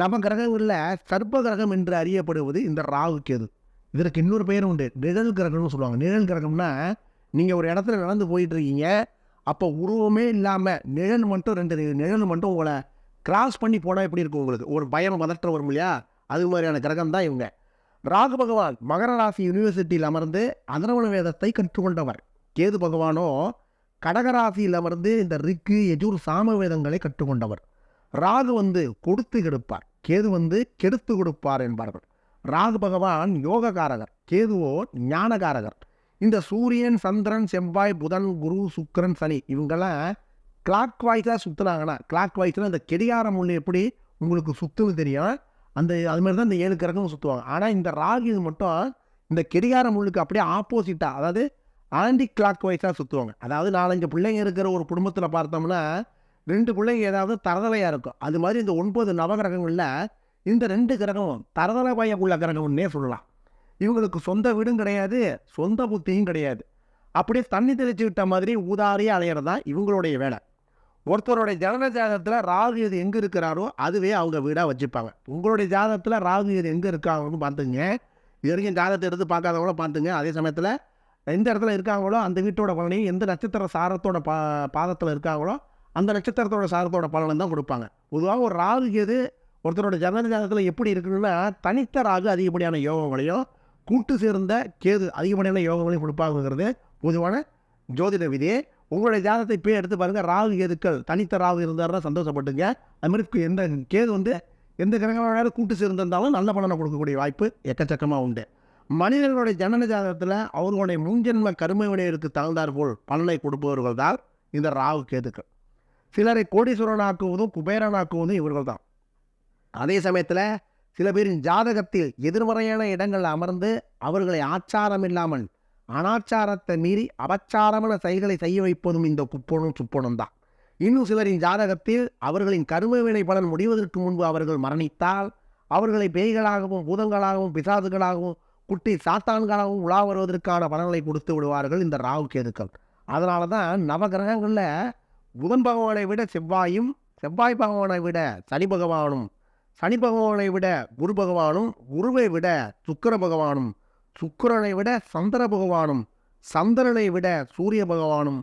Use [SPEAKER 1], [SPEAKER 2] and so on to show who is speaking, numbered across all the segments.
[SPEAKER 1] நவ கிரகங்களில் சர்ப்ப கிரகம் என்று அறியப்படுவது இந்த ராகு கேது. இதற்கு இன்னொரு பெயர் உண்டு. நிழல் கிரகம்னு சொல்லுவாங்க. நிழல் கிரகம்னா நீங்கள் ஒரு இடத்துல நடந்து போயிட்டுருக்கீங்க அப்போ உருவமே இல்லாமல் நிழல் மட்டும் ரெண்டு நிழல் மட்டும் உங்களை கிராஸ் பண்ணி போனால் எப்படி இருக்கும் உங்களுக்கு? ஒரு பயம் பதற்ற வரும் இல்லையா? அது மாதிரியான கிரகம் தான் இவங்க. ராகு பகவான் மகர ராசி யூனிவர்சிட்டியில் அமர்ந்து அதரவண வேதத்தை கற்றுக்கொண்டவர். கேது பகவானோ கடகராசியில் அமர்ந்து இந்த ரிக்கு எஜூர் சாம வேதங்களை கற்றுக்கொண்டவர். ராகு வந்து கொடுத்து கெடுப்பார். கேது வந்து கெடுத்து கொடுப்பார் என்பார்கள். ராகு பகவான் யோககாரகர் கேதுவோ ஞானகாரகர் இந்த சூரியன் சந்திரன் செவ்வாய் புதன் குரு சுக்கரன் சனி இவங்கெல்லாம் கிளாக் வாய்ஸாக சுற்றுனாங்கன்னா கிளாக் வாய்ஸ்னால் இந்த கெடிகாரம் முள்ளு எப்படி உங்களுக்கு சுற்றுன்னு தெரியும்? அந்த அது மாதிரி தான் இந்த ஏழு கிரகமும் சுற்றுவாங்க ஆனால் இந்த ராகு இது மட்டும் இந்த கெடிகார முள்ளுக்கு அப்படியே ஆப்போசிட்டாக அதாவது ஆன்டி கிளாக் வைஸாக சுற்றுவாங்க அதாவது நாலஞ்சு பிள்ளைங்க இருக்கிற ஒரு குடும்பத்தில் பார்த்தோம்னா ரெண்டு பிள்ளைங்க ஏதாவது தரதலையாக இருக்கும். அது மாதிரி இந்த ஒன்பது நவகிரகங்களில் இந்த ரெண்டு கிரகமும் தரதலை பயக்குள்ள கிரகம்னே சொல்லலாம். இவங்களுக்கு சொந்த வீடும் கிடையாது சொந்த புத்தியும் கிடையாது. அப்படியே தண்ணி தெளிச்சுக்கிட்ட மாதிரி ஊதாரியாக அலையிறது தான் இவங்களுடைய வேலை. ஒருத்தருடைய ஜனன ஜாதகத்தில் ராகு எது எங்கே இருக்கிறாரோ அதுவே அவங்க வீடாக வச்சுப்பாங்க. உங்களுடைய ஜாதகத்தில் ராகு எது எங்கே இருக்காங்கன்னு பார்த்துங்க. இது வரைக்கும் ஜாதகத்தை எடுத்து பார்க்காதவங்களும் பார்த்துங்க. அதே சமயத்தில் எந்த இடத்துல இருக்காங்களோ அந்த வீட்டோட பலனையும் எந்த நட்சத்திர சாரத்தோட பா பாதத்தில் இருக்காங்களோ அந்த நட்சத்திரத்தோட சாரத்தோட பலனை தான் கொடுப்பாங்க. பொதுவாக ஒரு ராகு எது ஒருத்தரோட ஜனன ஜாதகத்தில் எப்படி இருக்குன்னா தனித்த ராகு அதிகப்படியான யோகங்களையும் கூட்டு சேர்ந்த கேது அதிகப்படியான யோகங்களையும் கொடுப்பாங்கிறது பொதுவான ஜோதிட விதி. உங்களுடைய ஜாதகத்தை போய் எடுத்து பாருங்கள் ராகு கேதுக்கள் தனித்த ராகு இருந்தாருன்னா சந்தோஷப்பட்டுங்க. அதுமாதிரி எந்த கேது வந்து எந்த கிரகமான கூட்டு சேர்ந்திருந்தாலும் நல்ல பலனை கொடுக்கக்கூடிய வாய்ப்பு எக்கச்சக்கமாக உண்டு. மனிதர்களுடைய ஜனன ஜாதகத்தில் அவர்களுடைய முன்ஜென்ம கருமை வினைகளுக்கு தகுந்தாற் போல் பலனை கொடுப்பவர்கள் தான் இந்த ராகு கேதுக்கள். சிலரை கோடீஸ்வரனாக்குவதும் குபேரனாக்குவதும் இவர்கள் தான் அதே சமயத்தில் சில பேரின் ஜாதகத்தில் எதிர்மறையான இடங்களில் அமர்ந்து அவர்களை ஆச்சாரம் இல்லாமல் அனாச்சாரத்தை மீறி அபச்சாரமான செயல்களை செய்ய வைப்பதும் இந்த குப்பனும் சுப்பனும் தான் இன்னும் சிலரின் ஜாதகத்தில் அவர்களின் கரும வினை பலன் முடிவதற்கு முன்பு அவர்கள் மரணித்தால் அவர்களை பேய்களாகவும் பூதங்களாகவும் பிசாதுகளாகவும் குட்டி சாத்தான்களாகவும் உலா வருவதற்கான பலன்களை கொடுத்து விடுவார்கள் இந்த ராகு கேதுக்கள். அதனால தான் நவகிரகங்களில் புதன் பகவானை விட செவ்வாயும் செவ்வாய் பகவானை விட சனி பகவானும் சனி பகவானை விட குரு பகவானும் குருவை விட சுக்கர பகவானும் சுக்கிரனை விட சந்திர பகவானும் சந்திரனை விட சூரிய பகவானும்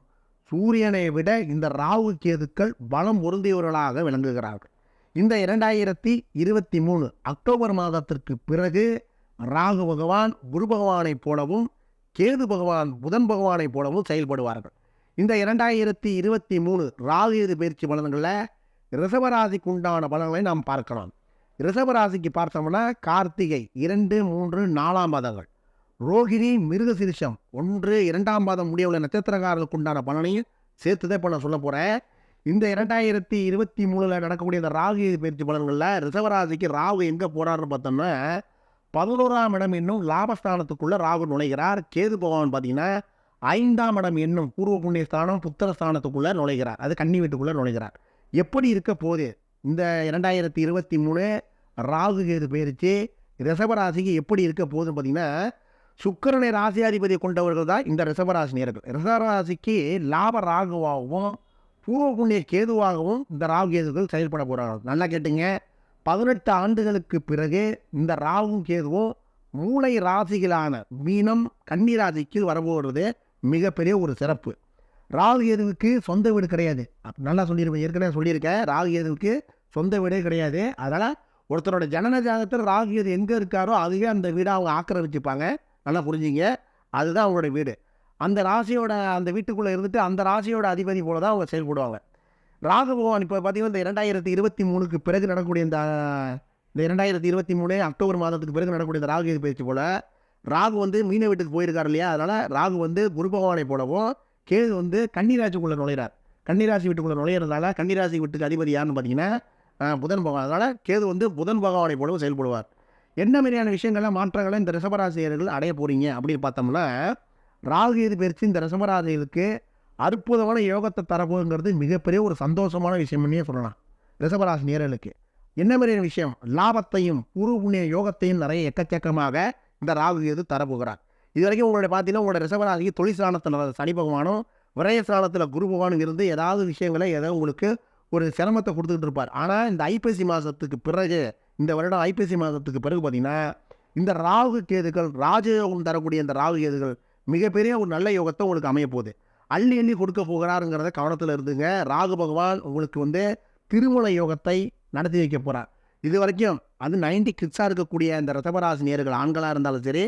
[SPEAKER 1] சூரியனை விட இந்த ராகு கேதுக்கள் பலம் பொருந்தியவர்களாக விளங்குகிறார்கள். இந்த இரண்டாயிரத்தி இருபத்தி மூணு அக்டோபர் மாதத்திற்கு பிறகு ராகு பகவான் குரு பகவானைப் போலவும் கேது பகவான் புதன் பகவானைப் போலவும் செயல்படுவார்கள். இந்த இரண்டாயிரத்தி இருபத்தி மூணு ராகு பயிற்சி பலன்களில் ரிசவராசிக்கு உண்டான பலன்களை நாம் பார்க்கலாம். ரிசவராசிக்கு பார்த்தோம்னா கார்த்திகை இரண்டு மூன்று நாலாம் பாதங்கள். ரோகிணி மிருகசிரிஷம் ஒன்று இரண்டாம் பாதம் முடியவுள்ள நட்சத்திரக்காரர்களுக்கு உண்டான பலனையும் சேர்த்துதான் இப்போ நான் சொல்ல போகிறேன் இந்த இரண்டாயிரத்தி இருபத்தி மூணில் நடக்கக்கூடிய இந்த ராகு பயிற்சி பலன்களில் ரிசவராசிக்கு ராகு எங்கே போகிறாருன்னு பார்த்தோம்னா பதினோராம் இடம் இன்னும் லாபஸ்தானத்துக்குள்ளே ராகு நுழைகிறார். கேது பகவான் பார்த்தீங்கன்னா ஐந்தாம் இடம் என்னும் பூர்வ புண்ணிய ஸ்தானம் புத்திர ஸ்தானத்துக்குள்ளே நுழைகிறார். அது கன்னி வீட்டுக்குள்ளே நுழைகிறார். எப்படி இருக்க போது இந்த இரண்டாயிரத்தி இருபத்தி மூணு ராகு கேது பயிற்சி ரிஷபராசிக்கு எப்படி இருக்க போகுதுன்னு பார்த்தீங்கன்னா சுக்கரனை ராசியாதிபதி கொண்டவர்கள் தான் இந்த ரிஷபராசி நேர்கள் ரிஷபராசிக்கு லாப ராகுவாகவும் பூர்வ புண்ணிய கேதுவாகவும் இந்த ராகு கேதுகள் செயல்பட போகிறார்கள் நல்லா கேட்டுங்க. பதினெட்டு ஆண்டுகளுக்கு பிறகு இந்த ராகும் கேதுவும் மூளை ராசிகளான மீனம் கன்னி ராசிக்கு வரப்போகிறது. மிகப்பெரிய ஒரு சிறப்பு. ராகு கேதுவுக்கு சொந்த வீடு கிடையாது. நல்லா சொல்லியிருப்பேன் ஏற்கனவே சொல்லியிருக்கேன். ராகு கேதுவுக்கு சொந்த வீடே கிடையாது. அதனால் ஒருத்தரோட ஜனன ஜாதகத்தில் ராகு கேது எங்கே இருக்காரோ அதுவே அந்த வீடை அவங்க ஆக்கிரமிச்சுப்பாங்க. நல்லா புரிஞ்சுங்க. அதுதான் அவங்களோட வீடு. அந்த ராசியோட அந்த வீட்டுக்குள்ளே இருந்துட்டு அந்த ராசியோட அதிபதி போல தான் அவங்க செயல்படுவாங்க. ராகு பகவான் இப்போ பார்த்தீங்கன்னா இந்த இரண்டாயிரத்தி இருபத்தி மூணுக்கு பிறகு நடக்கக்கூடிய இந்த இந்த இரண்டாயிரத்தி இருபத்தி மூணு அக்டோபர் மாதத்துக்கு பிறகு நடக்கக்கூடிய இந்த ராகு கேது பயிற்சி போல் ராகு வந்து மீன வீட்டுக்கு போயிருக்காரு இல்லையா? அதனால் ராகு வந்து குரு பகவானை போலவும் கேது வந்து கன்னிராசிக்குள்ளே நுழைகிறார் கன்னிராசி வீட்டுக்குள்ளே நுழையிறதால கன்னிராசி வீட்டுக்கு அதிபதி யாருன்னு பார்த்தீங்கன்னா புதன் பகவான். அதனால் கேது வந்து புதன் பகவானை போலவும் செயல்படுவார். என்ன மாதிரியான விஷயங்கள்லாம் மாற்றங்களை இந்த ரிசபராசிரியர்கள் அடைய போகிறீங்க அப்படின்னு பார்த்தோம்னா ராகு இது பயிற்சி இந்த ரிசபராசிகளுக்கு அற்புதமான யோகத்தை தரப்போங்கிறது மிகப்பெரிய ஒரு சந்தோஷமான விஷயம்னே சொல்லலாம். ரிசபராசி நேரலுக்கு என்ன மாதிரியான விஷயம்? லாபத்தையும் பூர்வ புண்ணிய யோகத்தையும் நிறைய எக்கச்சக்கமாக இந்த ராகு கேது தரப்போகிறார். இது வரைக்கும் உங்களுடைய பார்த்தீங்கன்னா உங்களுடைய ரிஷபராசிக்கு தொழில் ஸ்தானத்தில் சனி பகவானும் விரய ஸ்தானத்தில் குரு பகவானும் இருந்து ஏதாவது விஷயங்களை ஏதோ உங்களுக்கு ஒரு சிரமத்தை கொடுத்துக்கிட்டு இருப்பார். ஆனால் இந்த ஐப்பசி மாதத்துக்கு பிறகு இந்த வருடம் ஐப்பசி மாதத்துக்கு பிறகு பார்த்தீங்கன்னா இந்த ராகு கேதுகள் ராஜயோகம் தரக்கூடிய இந்த ராகு கேதுகள் மிகப்பெரிய ஒரு நல்ல யோகத்தை உங்களுக்கு அமைய போகுது. அள்ளி அள்ளி கொடுக்க போகிறாருங்கிறத கவனத்தில் இருந்துங்க. ராகு பகவான் உங்களுக்கு வந்து திருமண யோகத்தை நடத்தி வைக்க போகிறார் இது வரைக்கும் அது நைன்டி கிட்ஸாக இருக்கக்கூடிய இந்த ரசபராசி நேர்கள் ஆண்களாக இருந்தாலும் சரி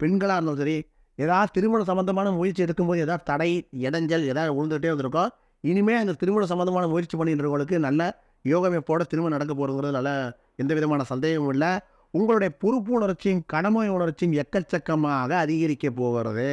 [SPEAKER 1] பெண்களாக இருந்தாலும் சரி ஏதாவது திருமண சம்மந்தமான முயற்சி எடுக்கும்போது ஏதாவது தடை இடைஞ்சல் ஏதாவது விழுந்துகிட்டே வந்திருக்கோம் இனிமேல் அந்த திருமண சம்மந்தமான முயற்சி பண்ணின்றவங்களுக்கு நல்ல யோகமைப்போட திருமணம் நடக்க போகிறதுங்கிறது நல்ல எந்த விதமான சந்தேகமும் இல்லை. உங்களுடைய பொறுப்பு உணர்ச்சியும் கடமை உணர்ச்சியும் எக்கச்சக்கமாக அதிகரிக்க போகிறது.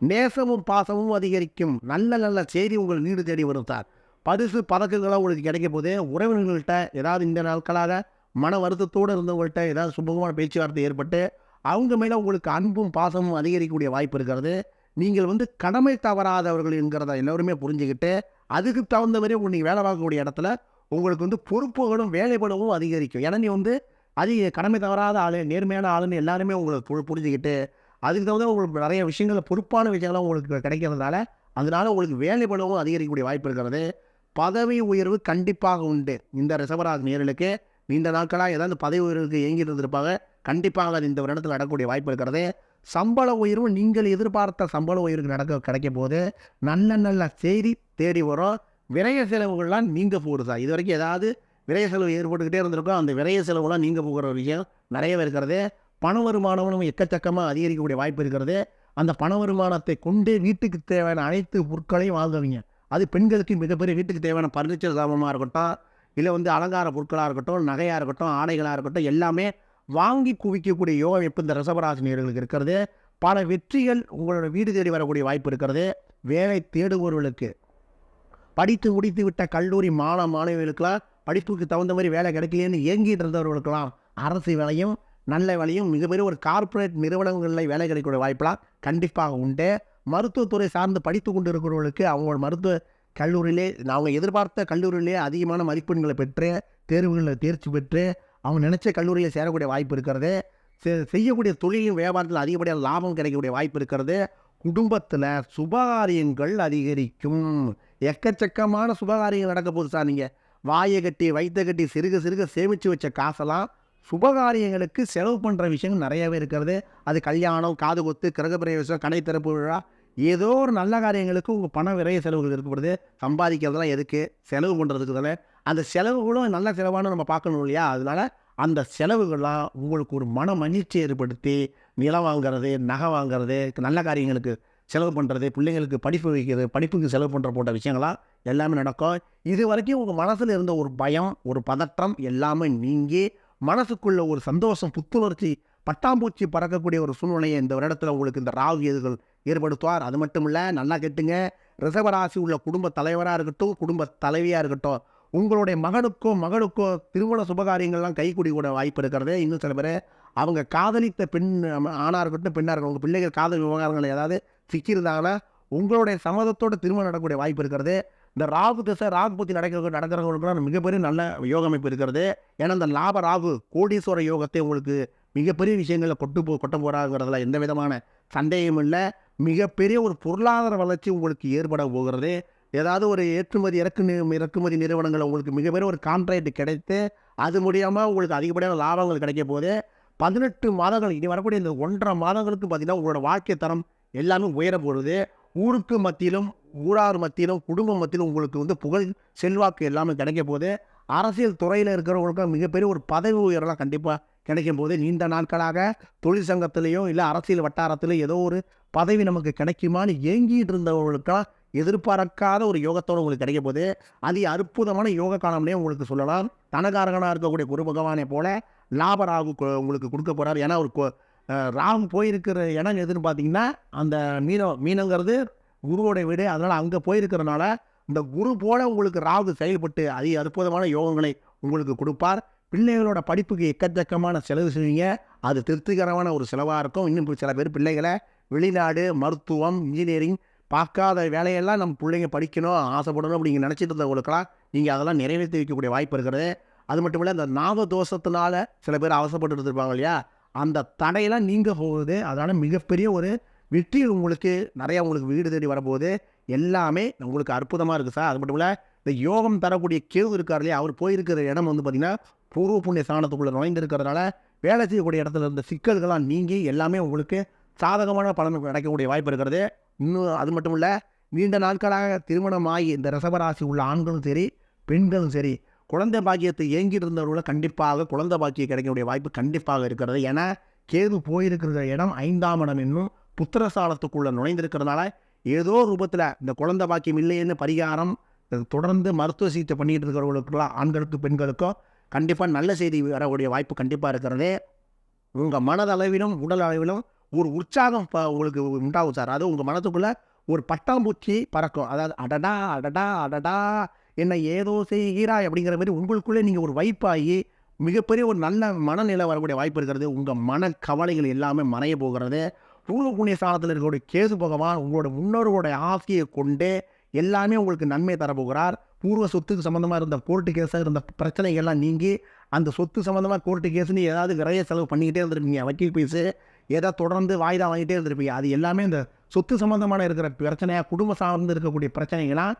[SPEAKER 1] நேசமும் பாசமும் அதிகரிக்கும். நல்ல நல்ல செய்தி உங்கள் நீடு தேடி வரும் சார். பரிசு பதக்கங்களாக உங்களுக்கு கிடைக்க போது உறவினர்கள்ட்ட ஏதாவது இந்த நாட்களாக மன வருத்தத்தோடு இருந்தவங்கள்ட்ட ஏதாவது சுமூகமான பேச்சுவார்த்தை ஏற்பட்டு அவங்க மேலே உங்களுக்கு அன்பும் பாசமும் அதிகரிக்கக்கூடிய வாய்ப்பு இருக்கிறது. நீங்கள் வந்து கடமை தவறாதவர்கள் என்கிறத எல்லோருமே புரிஞ்சுக்கிட்டு அதுக்கு தகுந்த மாதிரி உங்க நீங்கள் வேலை பார்க்கக்கூடிய இடத்துல உங்களுக்கு வந்து பொறுப்புகளும் வேலைப்படவும் அதிகரிக்கும். ஏன்னா நீ வந்து அதிக கடமை தவறாத ஆளு நேர்மையான ஆளுன்னு எல்லாருமே உங்களுக்கு புரிஞ்சுக்கிட்டு அதுக்கு தகுந்த உங்களுக்கு நிறைய விஷயங்கள் பொறுப்பான விஷயங்கள்லாம் உங்களுக்கு கிடைக்கிறதுனால அதனால உங்களுக்கு வேலைப்படவும் அதிகரிக்கக்கூடிய வாய்ப்பு இருக்கிறது. பதவி உயர்வு கண்டிப்பாக உண்டு. இந்த ரிசவராஜ் நேர்களுக்கு. நீண்ட நாட்களாக ஏதாவது பதவி உயர்வுக்கு இயங்கிட்டு இருந்திருப்பாங்க கண்டிப்பாக அது இந்த வருடத்தில் நடக்கக்கூடிய வாய்ப்பு இருக்கிறது. சம்பள உயர்வு நீங்கள் எதிர்பார்த்த சம்பள உயர்வு நடக்க கிடைக்கும் போது நல்ல நல்ல செய்தி தேடி வரும். விரைய செலவுகள்லாம் நீங்க போகுது சார் இது வரைக்கும் ஏதாவது விரைய செலவு ஏற்பட்டுக்கிட்டே இருந்திருக்கோம். அந்த விரய செலவுலாம் நீங்க போகிற விஷயம் நிறையவே இருக்கிறது. பண வருமானமும் எக்கச்சக்கமாக அதிகரிக்கக்கூடிய வாய்ப்பு இருக்கிறது. அந்த பண வருமானத்தை கொண்டு வீட்டுக்கு தேவையான அனைத்து பொருட்களையும் வாங்குவீங்க. அது பெண்களுக்கு மிகப்பெரிய வீட்டுக்கு தேவையான பர்னிச்சர் சாமானாக இருக்கட்டும் இல்லை வந்து அலங்கார பொருட்களாக இருக்கட்டும் நகையாக இருக்கட்டும் ஆடைகளாக இருக்கட்டும் எல்லாமே வாங்கி குவிக்கக்கூடிய யோகம் எப்போ இந்த ரசபராசினியர்களுக்கு இருக்கிறது. பல வெற்றிகள் உங்களோட வீடு தேடி வரக்கூடிய வாய்ப்பு இருக்கிறது. வேலை தேடுபவர்களுக்கு. படித்து முடித்து விட்ட கல்லூரி மாணவ மாணவிகளுக்கெல்லாம் படிப்புக்கு தகுந்த மாதிரி வேலை கிடைக்கலையேன்னு ஏங்கிட்டு இருந்தவர்களுக்கெல்லாம் அரசு வேலையும் நல்ல வேலையும் மிகப்பெரிய ஒரு கார்ப்பரேட் நிறுவனங்களில் வேலை கிடைக்கக்கூடிய வாய்ப்பெல்லாம் கண்டிப்பாக உண்டு. மருத்துவத்துறை சார்ந்து படித்து கொண்டு இருக்கிறவர்களுக்கு அவங்களோட மருத்துவ கல்லூரியிலே அவங்க எதிர்பார்த்த கல்லூரியிலே அதிகமான மதிப்பெண்களை பெற்று தேர்வுகளில் தேர்ச்சி பெற்று அவங்க நினச்ச கல்லூரியில் சேரக்கூடிய வாய்ப்பு இருக்கிறது செ- செய்யக்கூடிய தொழிலின் வியாபாரத்தில் அதிகப்படியான லாபம் கிடைக்கக்கூடிய வாய்ப்பு இருக்கிறது குடும்பத்தில் சுபகாரியங்கள் அதிகரிக்கும். எக்கச்சக்கமான சுபகாரியங்கள் நடக்க போகுது சார் நீங்கள் வாயை கட்டி வைத்த கட்டி சிறுக சிறுக சேமித்து வச்ச காசெல்லாம் சுபகாரியங்களுக்கு செலவு பண்ணுற விஷயங்கள் நிறையவே இருக்கிறது. அது கல்யாணம் காது கொத்து கிரகப்பிரவேசம் கடை திறப்பு விழா ஏதோ ஒரு நல்ல காரியங்களுக்கு உங்கள் பண விரைய செலவுகள் இருக்கப்படுது. சம்பாதிக்கிறதெல்லாம் எதுக்கு? செலவு பண்ணுறதுக்கு தானே. அந்த செலவுகளும் நல்ல செலவானு நம்ம பார்க்கணும் இல்லையா? அதனால் அந்த செலவுகள்லாம் உங்களுக்கு ஒரு மன மகிழ்ச்சி ஏற்படுத்தி நிலம் வாங்கிறது நகை வாங்கிறது நல்ல காரியங்களுக்கு செலவு பண்ணுறது பிள்ளைங்களுக்கு படிப்பு வைக்கிறது படிப்புக்கு செலவு பண்ணுற போன்ற விஷயங்களாம் எல்லாமே நடக்கும். இது வரைக்கும் உங்கள் மனசில் இருந்த ஒரு பயம் ஒரு பதற்றம் எல்லாமே நீங்கி மனசுக்குள்ள ஒரு சந்தோஷம் புத்துணர்ச்சி பட்டாம்பூச்சி பறக்கக்கூடிய ஒரு சூழ்நிலையை இந்த வருடத்தில் உங்களுக்கு இந்த ராகு எதுகள் ஏற்படுத்துவார். அது மட்டும் இல்லை நல்லா கேட்டுங்க ரிசவராசி உள்ள குடும்ப தலைவராக இருக்கட்டும் குடும்ப தலைவியாக இருக்கட்டும் உங்களுடைய மகனுக்கோ மகளுக்கோ திருமண சுபகாரியங்கள்லாம் கைக்குடி கூட வாய்ப்பு இருக்கிறது. இன்னும் சில பேர் அவங்க காதலித்த பெண் ஆணாக இருக்கட்டும் பெண்ணாக இருக்கட்டும் உங்கள் பிள்ளைகள் காதல் விவகாரங்கள் ஏதாவது சிக்கியிருந்தாங்கன்னா உங்களுடைய சம்மதத்தோட திருமணம் நடக்கக்கூடிய வாய்ப்பு இருக்கிறது. இந்த ராகு திசை ராகு பற்றி நடக்கிறவங்க நடக்கிறவங்களுக்குலாம் மிகப்பெரிய நல்ல யோக அமைப்பு இருக்கிறது. ஏன்னா இந்த லாப ராகு கோடீஸ்வர யோகத்தை உங்களுக்கு மிகப்பெரிய விஷயங்களில் கொட்டு போ கொட்ட போகிறாங்கிறதுல எந்த விதமான சந்தேகமும் இல்லை. மிகப்பெரிய ஒரு பொருளாதார வளர்ச்சி உங்களுக்கு ஏற்பட போகிறது. ஏதாவது ஒரு ஏற்றுமதி இறக்கு இறக்குமதி நிறுவனங்கள் உங்களுக்கு மிகப்பெரிய ஒரு கான்ட்ராக்ட் கிடைத்து அது மூலியமாக உங்களுக்கு அதிகப்படியான லாபங்கள் கிடைக்க போது பதினெட்டு மாதங்கள் இனி வரக்கூடிய இந்த ஒன்றரை மாதங்களுக்கு பார்த்திங்கன்னா உங்களோட வாழ்க்கை தரம் எல்லாமே உயர போகிறது ஊருக்கு மத்தியிலும் ஊரார் மத்தியிலும் குடும்ப மத்தியிலும் உங்களுக்கு வந்து புகழ் செல்வாக்கு எல்லாமே கிடைக்க போது அரசியல் துறையில் இருக்கிறவங்களுக்கு மிகப்பெரிய ஒரு பதவி உயர்வெலாம் கண்டிப்பாக கிடைக்கும் போது நீண்ட நாட்களாக தொழிற்சங்கத்திலேயோ இல்லை அரசியல் வட்டாரத்திலோ ஏதோ ஒரு பதவி நமக்கு கிடைக்குமான்னு ஏங்கிட்டு இருந்தவர்களுக்கெல்லாம் எதிர்பார்க்காத ஒரு யோகத்தோடு உங்களுக்கு கிடைக்க போது அதி அற்புதமான யோக காலம்னே உங்களுக்கு சொல்லலாம். தனகாரகனாக இருக்கக்கூடிய குரு பகவானை போல லாப ராகு உங்களுக்கு கொடுக்க போகிறார் ஏன்னா ஒரு ராகு போயிருக்கிற இடம் எதுன்னு பார்த்தீங்கன்னா அந்த மீனம் மீனங்கிறது குருவோடைய வீடு அதனால் அங்கே போயிருக்கிறனால இந்த குரு போல உங்களுக்கு ராகு செயல்பட்டு அதி அற்புதமான யோகங்களை உங்களுக்கு கொடுப்பார். பிள்ளைகளோட படிப்புக்கு எக்கச்சக்கமான செலவு செய்வீங்க. அது திருப்திகரமான ஒரு செலவாக இருக்கும். இன்னும் சில பேர் பிள்ளைகளை வெளிநாடு மருத்துவம் இன்ஜினியரிங் பார்க்காத வேலையெல்லாம் நம்ம பிள்ளைங்க படிக்கணும் ஆசைப்படணும் அப்படிங்க நினச்சிட்டு இருந்தவங்களுக்கெல்லாம் நீங்கள் அதெல்லாம் நிறைவேற்றி வைக்கக்கூடிய வாய்ப்பு இருக்கிறது. அது மட்டும் இல்லை இந்த நாக தோஷத்தினால சில பேர் அவசரப்பட்டு இருந்திருப்பாங்க இல்லையா? அந்த தடையெல்லாம் நீங்கள் போகுது. அதனால் மிகப்பெரிய ஒரு வெற்றி உங்களுக்கு நிறையா உங்களுக்கு வீடு தேடி வரும்போது எல்லாமே உங்களுக்கு அற்புதமாக இருக்குது சார். அது மட்டும் இல்லை இந்த யோகம் தரக்கூடிய கேவு இருக்கார் இல்லையா அவர் போயிருக்கிற இடம் வந்து பார்த்திங்கன்னா பூர்வ புண்ணிய ஸ்தானத்துக்குள்ளே நுழைந்திருக்கிறதுனால வேலை செய்யக்கூடிய இடத்துல இருந்த சிக்கல்கள்லாம் நீங்கி எல்லாமே உங்களுக்கு சாதகமான பலன் கிடைக்கக்கூடிய வாய்ப்பு இருக்கிறது. இன்னும் அது மட்டும் இல்லை நீண்ட நாட்களாக திருமணமாகி இந்த ரசபராசி உள்ள ஆண்களும் சரி பெண்களும் சரி குழந்தை பாக்கியத்தை ஏங்கிட்டு இருந்தவர்கள கண்டிப்பாக குழந்தை பாக்கியம் கிடைக்கக்கூடிய வாய்ப்பு கண்டிப்பாக இருக்கிறது. ஏன்னா கேது போயிருக்கிற இடம் ஐந்தாம் இடம் என்னும் புத்திரசாலத்துக்குள்ளே நுழைந்திருக்கிறதுனால ஏதோ ரூபத்தில் இந்த குழந்தை பாக்கியம் இல்லைன்னு பரிகாரம் தொடர்ந்து மருத்துவ சிகிச்சை பண்ணிட்டு இருக்கிறவங்களுக்குலாம் ஆண்களுக்கு பெண்களுக்கும் கண்டிப்பாக நல்ல செய்தி வரக்கூடிய வாய்ப்பு கண்டிப்பாக இருக்கிறது. உங்கள் மனதளவிலும் உடல் அளவிலும் ஒரு உற்சாகம் ப- உங்களுக்கு உண்டாகும் சார். அது உங்கள் மனதுக்குள்ளே ஒரு பட்டாம்பூச்சி பறக்கும். அதாவது அடடா அடடா அடடா என்னை ஏதோ செய்கிறாய் அப்படிங்கிற மாதிரி உங்களுக்குள்ளே நீங்கள் ஒரு வைப்பாகி மிகப்பெரிய ஒரு நல்ல மனநிலை வரக்கூடிய வாய்ப்பு இருக்கிறது. உங்கள் மன கவலைகள் எல்லாமே மறைய போகிறது. பூர்வ புண்ணிய ஸ்தானத்தில் இருக்கக்கூடிய கேசு பகவான் உங்களோட முன்னோர்களுடைய ஆசையை கொண்டே எல்லாமே உங்களுக்கு நன்மை தரப்போகிறார். பூர்வ சொத்துக்கு சம்மந்தமாக இருந்த கோர்ட்டு கேஸாக இருந்த பிரச்சனைகள்லாம் நீங்கி அந்த சொத்து சம்மந்தமாக கோர்ட்டு கேஸ்னு ஏதாவது விரைய செலவு பண்ணிக்கிட்டே இருந்திருப்பீங்க. வக்கீல் பீஸு ஏதாவது தொடர்ந்து வாய்தா வாங்கிட்டே இருந்திருப்பீங்க. அது எல்லாமே இந்த சொத்து சம்மந்தமான இருக்கிற பிரச்சனையாக குடும்ப சார்ந்து இருக்கக்கூடிய பிரச்சனைகள்லாம்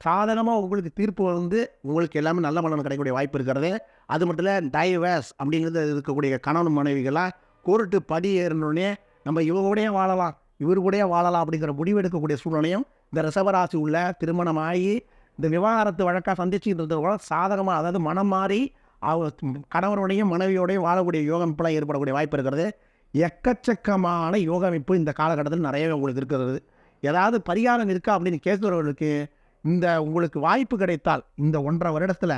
[SPEAKER 1] சாதகமாக உங்களுக்கு தீர்ப்பு வந்து உங்களுக்கு எல்லாமே நல்ல பலன் கிடைக்கக்கூடிய வாய்ப்பு இருக்கிறது. அது மட்டும் இல்லை டைவர்ஸ் அப்படிங்கிறது இருக்கக்கூடிய கணவன் மனைவிகளாக கோர்ட்டு படி ஏறினோடனே நம்ம இவங்க வாழலாம் இவர் கூடயே வாழலாம் அப்படிங்கிற முடிவு எடுக்கக்கூடிய சூழ்நிலையும் இந்த ரிசவராசி உள்ள திருமணமாகி இந்த விவாகரத்து வழக்காக சந்திச்சுட்டு இருந்தவங்க சாதகமாக அதாவது மனம் மாறி அவ கணவருடையும் மனைவியோடையும் வாழக்கூடிய யோகம் இப்பெல்லாம் ஏற்படக்கூடிய வாய்ப்பு இருக்கிறது. எக்கச்சக்கமான யோக அமைப்பு இந்த காலகட்டத்தில் நிறையவே உங்களுக்கு இருக்கிறது. ஏதாவது பரிகாரம் இருக்கா அப்படின்னு கேட்குறவர்களுக்கு இந்த உங்களுக்கு வாய்ப்பு கிடைத்தால் இந்த ஒன்றரை வருடத்தில்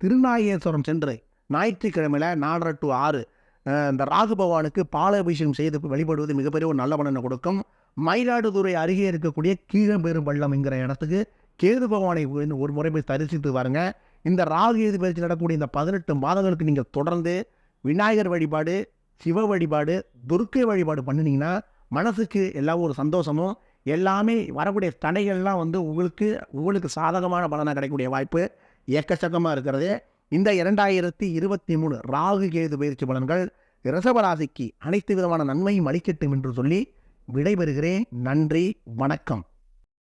[SPEAKER 1] திருநாயேஸ்வரம் சென்று ஞாயிற்றுக்கிழமையில் நாலரை டு ஆறு இந்த ராகு பகவானுக்கு பாலாபிஷேகம் செய்து வழிபடுவது மிகப்பெரிய ஒரு நல்ல பலனை கொடுக்கும். மயிலாடுதுறை அருகே இருக்கக்கூடிய கீழம்பெரும்பள்ளம் என்கிற இடத்துக்கு கேது பகவானை ஒரு- ஒரு முறை போய் தரிசித்து பாருங்க. இந்த ராகு எது பயிற்சி நடக்கக்கூடிய இந்த பதினெட்டு மாதங்களுக்கு நீங்கள் தொடர்ந்து விநாயகர் வழிபாடு சிவ வழிபாடு துர்க்கை வழிபாடு பண்ணினீங்கன்னா மனசுக்கு எல்லா ஒரு சந்தோஷமும் எல்லாமே வரக்கூடிய தடைகள்லாம் வந்து உங்களுக்கு உங்களுக்கு சாதகமான பலனாக கிடைக்கக்கூடிய வாய்ப்பு எக்கச்சக்கமாக இருக்கிறது. இந்த இரண்டாயிரத்தி இருபத்தி மூணு ராகு கேது பயிற்சி பலன்கள் ரிஷபராசிக்கு அனைத்து விதமான நன்மையும் அளிக்கட்டும் என்று சொல்லி விடைபெறுகிறேன். நன்றி வணக்கம்.